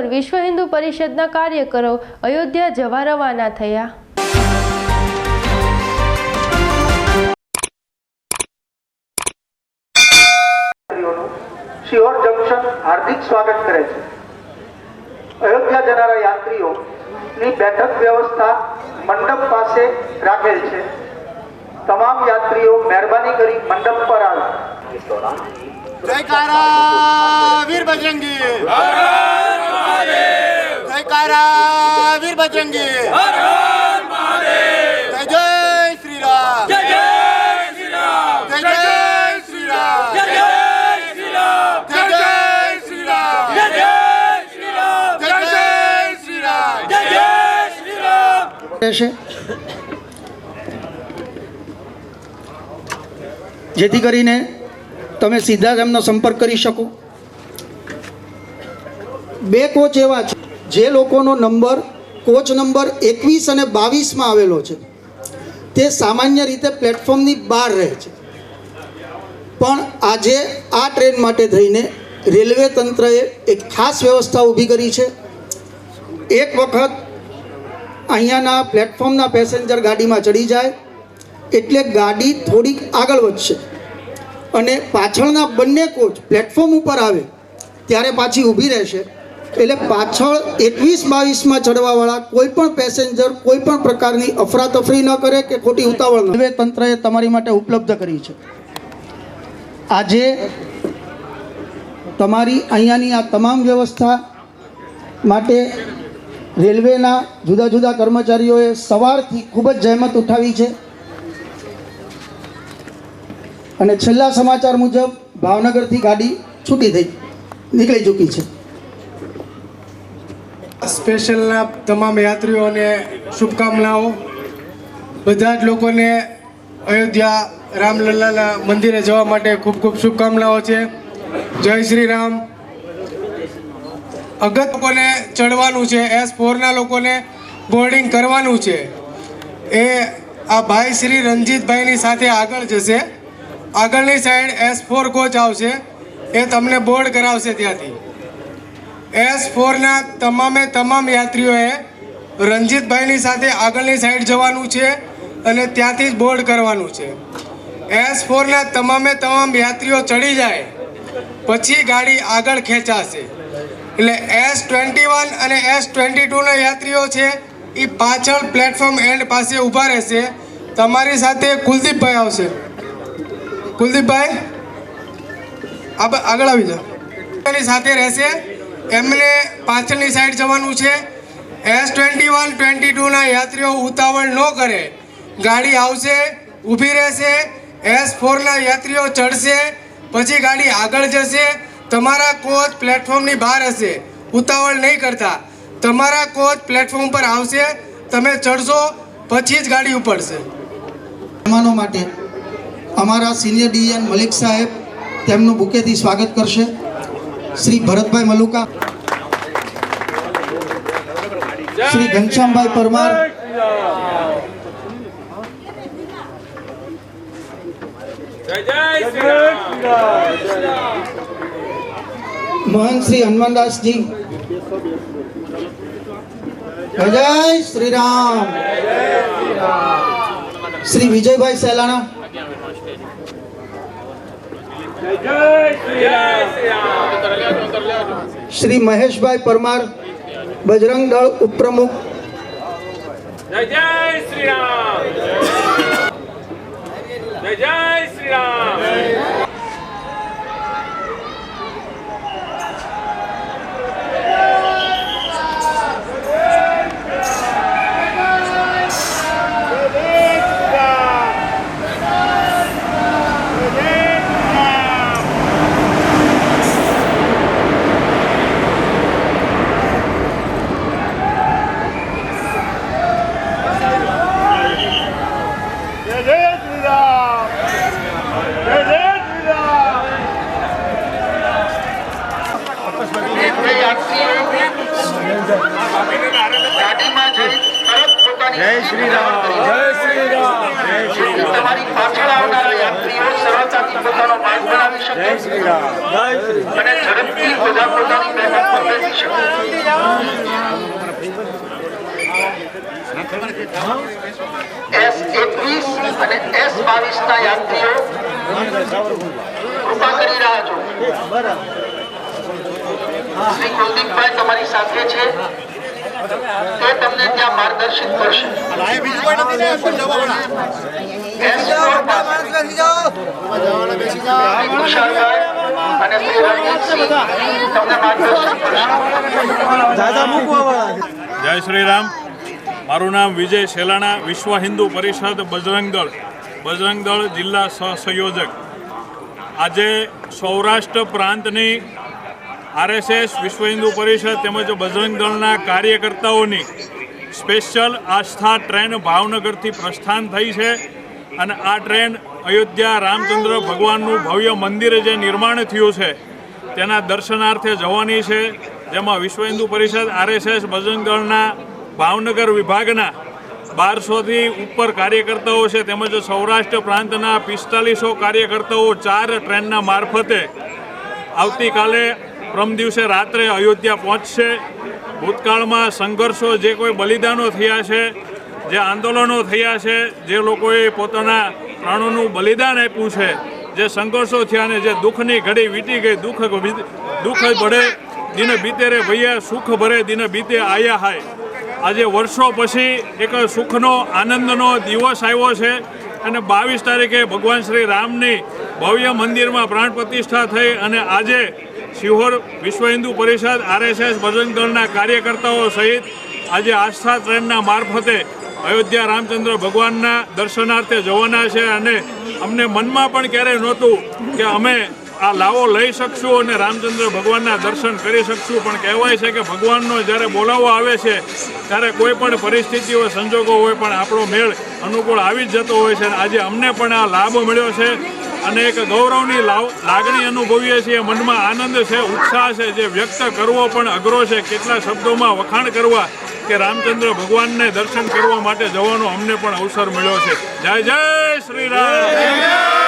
વગર વિશ્વ હિન્દુ પરિષદના કાર્યકરો અયોધ્યા જવા રવાના થયા. શિહોર જંકશન હાર્દિક સ્વાગત કરે છે. અયોધ્યા જનારા યાત્રીઓની બેઠક વ્યવસ્થા મંડપ પાસે રાખેલ છે. તમામ યાત્રીઓ મહેરબાની કરી મંડપ પર આવે. જયકારા વીર બજરંગી. જયકારા વીર બજરંગી. જય જય શ્રી રામ જય જય શ્રી રામ જય જય શ્રી રામ જય જય શ્રી રામ જય જય શ્રી રામ જય જય શ્રી રામ જય જય શ્રી રામ જય જય શ્રી રામ રહેશે. જેથી કરીને તમે સીધા જ સંપર્ક કરી શકો. બે કોચ એવા છે, જે લોકોનો નંબર, કોચ નંબર એકવીસ અને બાવીસમાં આવેલો છે. તે સામાન્ય રીતે પ્લેટફોર્મની બહાર રહે છે. પણ આજે આ ટ્રેન માટે થઈને રેલવે તંત્રએ એક ખાસ વ્યવસ્થા ઊભી કરી છે. એક વખત અહીંયાના પ્લેટફોર્મના પેસેન્જર ગાડીમાં ચડી જાય એટલે ગાડી થોડીક આગળ વધશે. અને પાછળના બંને કોચ પ્લેટફોર્મ ઉપર આવે, ત્યારે પાછી ઊભી રહેશે. એટલે પાછળ એકવીસ બાવીસમાં ચડવાવાળા કોઈ પણ પેસેન્જર કોઈ પણ પ્રકારની અફરાતફરી ન કરે કે ખોટી ઉતાવળ રેલવે તંત્રએ તમારી માટે ઉપલબ્ધ કરી છે. આજે તમારી અહીંયાની આ તમામ વ્યવસ્થા માટે રેલવેના જુદા જુદા કર્મચારીઓએ સવારથી ખૂબ જ જહેમત ઉઠાવી છે. અને છેલ્લા સમાચાર મુજબ ભાવનગરથી ગાડી છૂટી થઈ, નીકળી ચૂકી છે. સ્પેશિયલના તમામ યાત્રીઓને શુભકામનાઓ. બધા જ લોકોને અયોધ્યા રામલલ્લાના મંદિરે જવા માટે ખૂબ ખૂબ શુભકામનાઓ છે. જય શ્રી રામ. અગત લોકોને ચડવાનું છે, એસ ફોરના લોકોને બોર્ડિંગ કરવાનું છે. એ આ ભાઈ શ્રી રંજીતભાઈની સાથે આગળ જશે. આગળની સાઈડ એસ ફોર કોચ આવશે. એ તમને બોર્ડ કરાવશે ત્યાંથી. એસ ફોરના તમામે તમામ યાત્રીઓએ રણજીતભાઈની સાથે આગળની સાઈડ જવાનું છે અને ત્યાંથી જ બોર્ડ કરવાનું છે. એસ ફોરના તમામે તમામ યાત્રીઓ ચડી જાય, પછી ગાડી આગળ ખેંચાશે. એટલે એસ ટ્વેન્ટી વન અને એસ ટ્વેન્ટી ટુના યાત્રીઓ છે એ પાછળ પ્લેટફોર્મ એન્ડ પાસે ઊભા રહેશે. તમારી સાથે કુલદીપભાઈ આવશે. કુલદીપભાઈ આગળ આવી જાઓ. એની સાથે રહેશે. એમને પાછળની સાઈડ જવાનું છે. એસ ટ્વેન્ટી વન, ટ્વેન્ટી ટુના યાત્રીઓ ઉતાવળ ન કરે. ગાડી આવશે, ઊભી રહેશે. એસ ફોરના યાત્રીઓ ચડશે. પછી ગાડી આગળ જશે. તમારા કોચ પ્લેટફોર્મની બહાર હશે. ઉતાવળ નહીં કરતા. તમારા કોચ પ્લેટફોર્મ પર આવશે. તમે ચડશો, પછી જ ગાડી ઉપડશે. મહેમાનો માટે અમારા સિનિયર ડીએન મલિક સાહેબ તેમનું બુકેથી સ્વાગત કરશે. શ્રી ભરતભાઈ મલુકા, શ્રી ઘનશ્યામભાઈ પરમાર, મહંત શ્રી હનુમાનદાસજી, જય શ્રી રામ. શ્રી વિજયભાઈ સેલાણા શ્રી મહેશભાઈ પરમાર બજરંગ દળ ઉપપ્રમુખ. જય શ્રી રામ. જય શ્રી રામ જય જય શ્રી રામ જય જય શ્રી રામ ગાડીમાં જઈ તરત રામ જય શ્રી રામ જય શ્રી રામ તમારી પાછળ આવનારા યાત્રીઓ સરળતાથી પોતાનો માર્ગ બનાવી શકે. અને ઝડપથી બધા પોતાની બેઠક પર બેસી શકે. એસ એકવીસ અને એસ બાવીસ ના યાત્રીઓ કૃપા કરી રહ્યા છો. શ્રી કુલદીપભાઈ તમારી સાથે છે. તે તમને ત્યાં માર્ગદર્શિત કરશે. અને શ્રી રણજીતસિંહ તમને માર્ગદર્શન જય શ્રી રામ મારું નામ વિજય શેલાણા વિશ્વ હિન્દુ પરિષદ બજરંગ દળ. બજરંગ દળ જિલ્લા સહસંયોજક આજે સૌરાષ્ટ્ર પ્રાંતની આરએસએસ, વિશ્વ હિન્દુ પરિષદ તેમજ બજરંગ દળના કાર્યકર્તાઓની સ્પેશિયલ આસ્થા ટ્રેન ભાવનગરથી પ્રસ્થાન થઈ છે અને આ ટ્રેન અયોધ્યા રામચંદ્ર ભગવાનનું ભવ્ય મંદિર જે નિર્માણ થયું છે, તેના દર્શનાર્થે જવાની છે. જેમાં વિશ્વ હિન્દુ પરિષદ, આરએસએસ, બજરંગ દળના ભાવનગર વિભાગના બારસોથી ઉપર કાર્યકર્તાઓ છે તેમજ સૌરાષ્ટ્ર પ્રાંતના પિસ્તાલીસો કાર્યકર્તાઓ ચાર ટ્રેનના મારફતે આવતીકાલે પ્રમ દિવસે રાત્રે અયોધ્યા પહોંચશે. ભૂતકાળમાં સંઘર્ષો જે કોઈ બલિદાનો થયા છે, જે આંદોલનો થયા છે, જે લોકોએ પોતાના પ્રાણોનું બલિદાન આપ્યું છે, જે સંઘર્ષો થયા ને જે દુઃખની ઘડી વીતી ગઈ, દુઃખ દુઃખ ભળે દિને બીતે રે ભૈયા સુખ ભરે, દિને બીતે આયા હાય. આજે વર્ષો પછી એક સુખનો, આનંદનો દિવસ આવ્યો છે અને બાવીસ તારીખે ભગવાન શ્રી રામની ભવ્ય મંદિરમાં પ્રાણ પ્રતિષ્ઠા થઈ અને આજે શિહોર વિશ્વ હિન્દુ પરિષદ, આરએસએસ, બજરંગ દળના કાર્યકર્તાઓ સહિત આજે આસ્થા ટ્રેનના મારફતે અયોધ્યા રામચંદ્ર ભગવાનના દર્શનાર્થે જવાના છે અને અમને મનમાં પણ ક્યારેય નહોતું કે અમે આ લાવો લઈ શકશું અને રામચંદ્ર ભગવાનના દર્શન કરી શકશું. પણ કહેવાય છે કે ભગવાનનો જ્યારે બોલાવો આવે છે, ત્યારે કોઈ પણ પરિસ્થિતિઓ સંજોગો હોય, પણ આપણો મેળ અનુકૂળ આવી જ જતો હોય છે. અને આજે અમને પણ આ લાભ મળ્યો છે. અને એક ગૌરવની લાગણી અનુભવીએ છીએ. મનમાં આનંદ છે, ઉત્સાહ છે, જે વ્યક્ત કરવો પણ અઘરો છે. કેટલા શબ્દોમાં વખાણ કરવા કે રામચંદ્ર ભગવાનને દર્શન કરવા માટે જવાનો અમને પણ અવસર મળ્યો છે. જય જય શ્રી રામ!